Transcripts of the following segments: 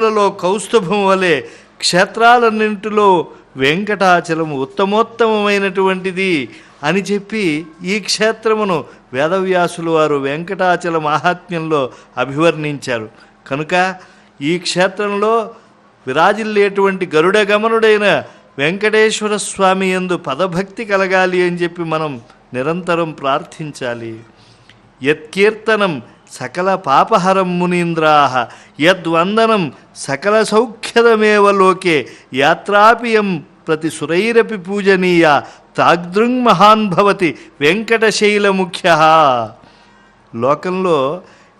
క్షేత్రాలలో కౌస్తుభం వలె క్షేత్రాలన్నింటిలో వెంకటాచలము ఉత్తమోత్తమమైనటువంటిది అని చెప్పి ఈ క్షేత్రమును వేదవ్యాసులు వారు వెంకటాచల మాహాత్మ్యంలో అభివర్ణించారు. కనుక ఈ క్షేత్రంలో విరాజిల్లేటువంటి గరుడ గమనుడైన వెంకటేశ్వర స్వామి యందు పదభక్తి కలగాలి అని చెప్పి మనం నిరంతరం ప్రార్థించాలి. యత్కీర్తనం సకల పాపహరం మునీంద్రాహ యద్వందనం సకల సౌఖ్యదమేవ లోకే యాత్రాపియం ప్రతి సురైరపి పూజనీయ తాగ్దృంగ్ మహాన్ భవతి వెంకటశైల ముఖ్య లోకంలో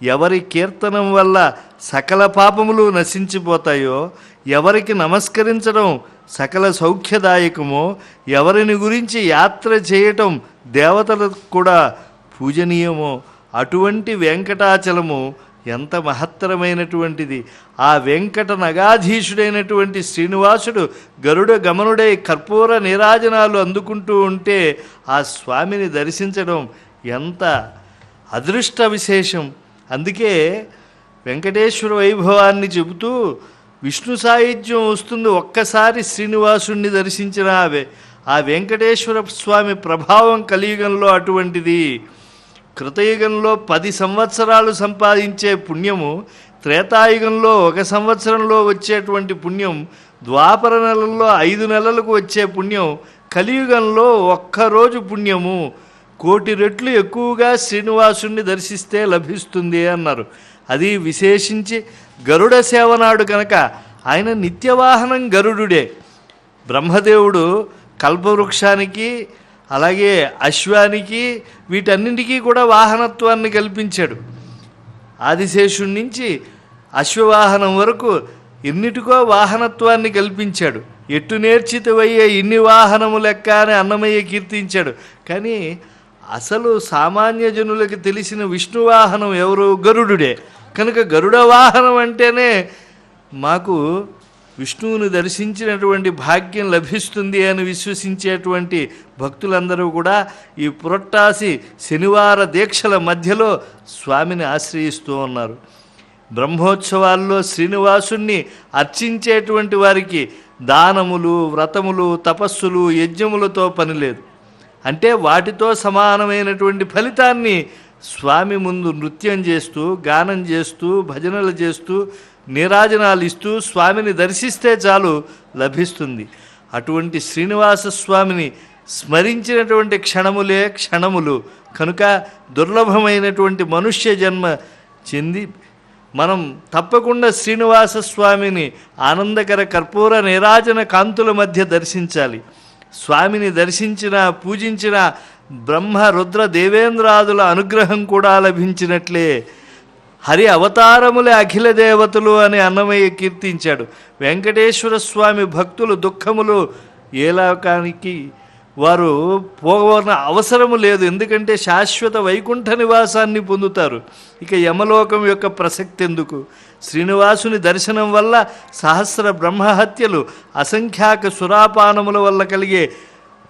ఎవరి కీర్తనం వల్ల సకల పాపములు నశించిపోతాయో ఎవరికి నమస్కరించడం సకల సౌఖ్యదాయకమో ఎవరిని గురించి యాత్ర చేయటం దేవతలకు కూడా పూజనీయమో అటువంటి వెంకటాచలము ఎంత మహత్తరమైనటువంటిది. ఆ వెంకట నగాధీశుడైనటువంటి శ్రీనివాసుడు గరుడ గమనుడై కర్పూర నీరాజనాలు అందుకుంటూ ఉంటే ఆ స్వామిని దర్శించడం ఎంత అదృష్ట విశేషం. అందుకే వెంకటేశ్వర వైభవాన్ని చెబుతూ విష్ణు సాహిత్యం వస్తుంది ఒక్కసారి శ్రీనివాసుణ్ణి దర్శించిన ఆ ఆ వెంకటేశ్వర స్వామి ప్రభావం కలియుగంలో అటువంటిది. కృతయుగంలో పది సంవత్సరాలు సంపాదించే పుణ్యము త్రేతాయుగంలో ఒక సంవత్సరంలో వచ్చేటువంటి పుణ్యం ద్వాపర నెలల్లో ఐదు నెలలకు వచ్చే పుణ్యం కలియుగంలో ఒక్కరోజు పుణ్యము. కోటి రెట్లు ఎక్కువగా శ్రీనివాసుణ్ణి దర్శిస్తే లభిస్తుంది అన్నారు. అది విశేషించి గరుడ సేవనాడు కనుక ఆయన నిత్యవాహనం గరుడుడే. బ్రహ్మదేవుడు కల్పవృక్షానికి అలాగే అశ్వానికి వీటన్నింటికీ కూడా వాహనత్వాన్ని కల్పించాడు. ఆదిశేషుడి నుంచి అశ్వవాహనం వరకు ఎన్నిటికో వాహనత్వాన్ని కల్పించాడు. ఎట్టు నేర్చితవయ్యే ఇన్ని వాహనము లెక్క అని అన్నమయ్య కీర్తించాడు. కానీ అసలు సామాన్య జనులకు తెలిసిన విష్ణు వాహనం ఎవరు? గరుడుడే. కనుక గరుడ వాహనం అంటేనే మాకు విష్ణువుని దర్శించినటువంటి భాగ్యం లభిస్తుంది అని విశ్వసించేటువంటి భక్తులందరూ కూడా ఈ పురట్టాసి శనివార దీక్షల మధ్యలో స్వామిని ఆశ్రయిస్తూ ఉన్నారు. బ్రహ్మోత్సవాల్లో శ్రీనివాసుణ్ణి అర్చించేటువంటి వారికి దానములు వ్రతములు తపస్సులు యజ్ఞములతో పని లేదు. అంటే వాటితో సమానమైనటువంటి ఫలితాన్ని స్వామి ముందు నృత్యం చేస్తూ గానం చేస్తూ భజనలు చేస్తూ నీరాజనాలు ఇస్తూ స్వామిని దర్శిస్తే చాలు లభిస్తుంది. అటువంటి శ్రీనివాస స్వామిని స్మరించినటువంటి క్షణములే క్షణములు. కనుక దుర్లభమైనటువంటి మనుష్య జన్మ చెంది మనం తప్పకుండా శ్రీనివాస స్వామిని ఆనందకర కర్పూర నీరాజన కాంతుల మధ్య దర్శించాలి. స్వామిని దర్శించిన పూజించిన బ్రహ్మ రుద్ర దేవేంద్రాదుల అనుగ్రహం కూడా లభించినట్లే. హరి అవతారములే అఖిల దేవతలు అని అన్నమయ్య కీర్తించాడు. వెంకటేశ్వర స్వామి భక్తులు దుఃఖములు ఏ లోకానికి వారు పోవన అవసరము లేదు. ఎందుకంటే శాశ్వత వైకుంఠ నివాసాన్ని పొందుతారు. ఇక యమలోకం యొక్క ప్రసక్తి ఎందుకు? శ్రీనివాసుని దర్శనం వల్ల సహస్ర బ్రహ్మహత్యలు అసంఖ్యాక సురాపానముల వల్ల కలిగే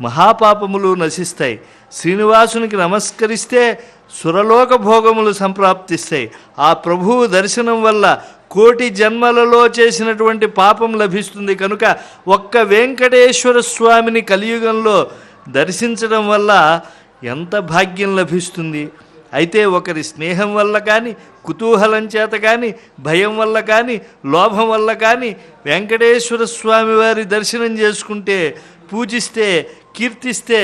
మహాపాపములు నశిస్తాయి. శ్రీనివాసునికి నమస్కరిస్తే సురలోక భోగములు సంప్రాప్తిస్తాయి. ఆ ప్రభువు దర్శనం వల్ల కోటి జన్మలలో చేసినటువంటి పాపం లభిస్తుంది. కనుక ఒక్క వెంకటేశ్వర స్వామిని కలియుగంలో దర్శించడం వల్ల ఎంత భాగ్యం లభిస్తుంది? అయితే ఒకరి స్నేహం వల్ల కానీ కుతూహలం చేత కానీ భయం వల్ల కానీ లోభం వల్ల కానీ వెంకటేశ్వర స్వామి వారి దర్శనం చేసుకుంటే పూజిస్తే కీర్తిస్తే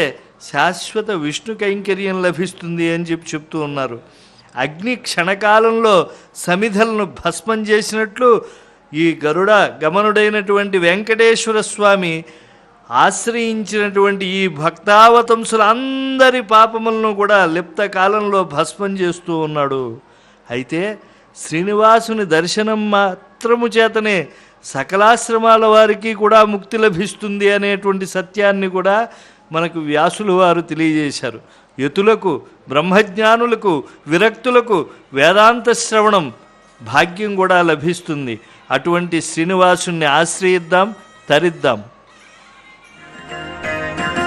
శాశ్వత విష్ణు కైంకర్యం లభిస్తుంది అని చెప్పి చెప్తూ ఉన్నారు. అగ్ని క్షణకాలంలో సమిధలను భస్మం చేసినట్లు ఈ గరుడ గమనుడైనటువంటి వెంకటేశ్వర స్వామి ఆశ్రయించినటువంటి ఈ భక్తావతంసుల అందరి పాపములను కూడా లిప్త కాలంలో భస్మం చేస్తూ ఉన్నాడు. అయితే శ్రీనివాసుని దర్శనం మాత్రము చేతనే సకలాశ్రమాల వారికి కూడా ముక్తి లభిస్తుంది అనేటువంటి సత్యాన్ని కూడా మనకు వ్యాసులు వారు తెలియజేశారు. యతులకు బ్రహ్మజ్ఞానులకు విరక్తులకు వేదాంత శ్రవణం భాగ్యం కూడా లభిస్తుంది. అటువంటి శ్రీనివాసుని ఆశ్రయిద్దాం తరిద్దాం.